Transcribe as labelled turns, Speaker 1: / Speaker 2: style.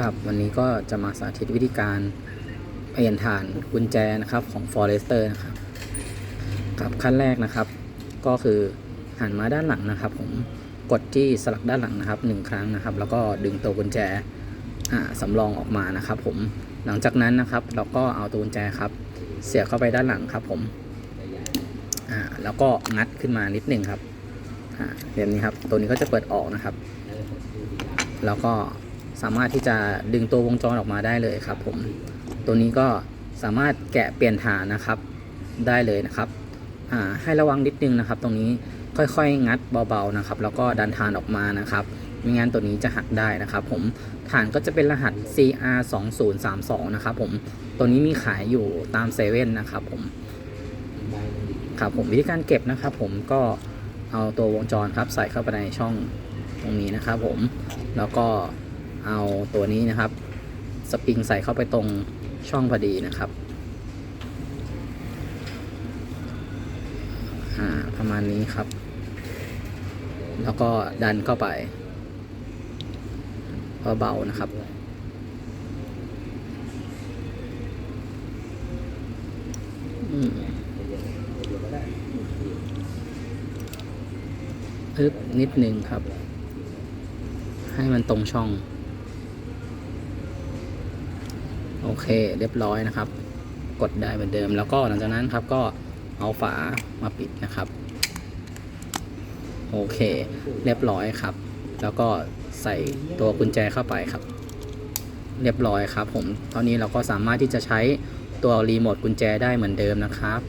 Speaker 1: ครับ วันนี้ก็จะมาสาธิตวิธีการเปลี่ยนฐานกุญแจนะครับของ Forester นะครับครับขั้นแรกนะครับ ก็คือหันมาด้านหลังนะครับ ผมกดที่สลักด้านหลังนะครับหนึ่งครั้งนะครับ แล้วก็ดึงตัวกุญแจสำรองออกมานะครับ ผมหลังจากนั้นนะครับ เราก็เอาตัวกุญแจครับ เสียบเข้าไปด้านหลังครับ ผมแล้วก็งัดขึ้นมานิดนึงครับแบบนี้ครับ ตัวนี้ก็จะเปิดออกนะครับ แล้วก็ สามารถที่จะดึงตัววงจรออกมาได้เลยครับผมตัวนี้ก็สามารถแกะเปลี่ยนฐานนะครับได้เลยนะครับให้ระวังนิดนึงนะครับ ตรงนี้ค่อยๆ งัดเบาๆนะครับ แล้วก็ดันฐานออกมานะครับไม่งั้นตัวนี้จะหักได้นะครับ ผมฐานก็จะเป็นรหัส CR 2 0 3 2นะครับผมตัวนี้มีขายอยู่ตามเซเว่นนะครับผมครับผมวิธีการเก็บนะครับ ผมก็เอาตัววงจรครับใส่เข้าไปในช่องตรงนี้นะครับ ผมแล้วก็ เอาตัวนี้นะครับ สปริงใส่เข้าไปตรงช่องพอดีนะครับประมาณนี้ครับ แล้วก็ดันเข้าไปเบาๆนะครับอืมอึบนิดนึงครับ ให้มันตรงช่อง โอเคเรียบร้อยนะครับ กดได้เหมือนเดิม แล้วก็หลังจากนั้นครับก็เอาฝามาปิดนะครับโอเค เรียบร้อยครับ แล้วก็ใส่ตัวกุญแจเข้าไปครับ เรียบร้อยครับผมตอนนี้เราก็สามารถที่จะใช้ตัวรีโมทกุญแจได้เหมือนเดิมนะครับ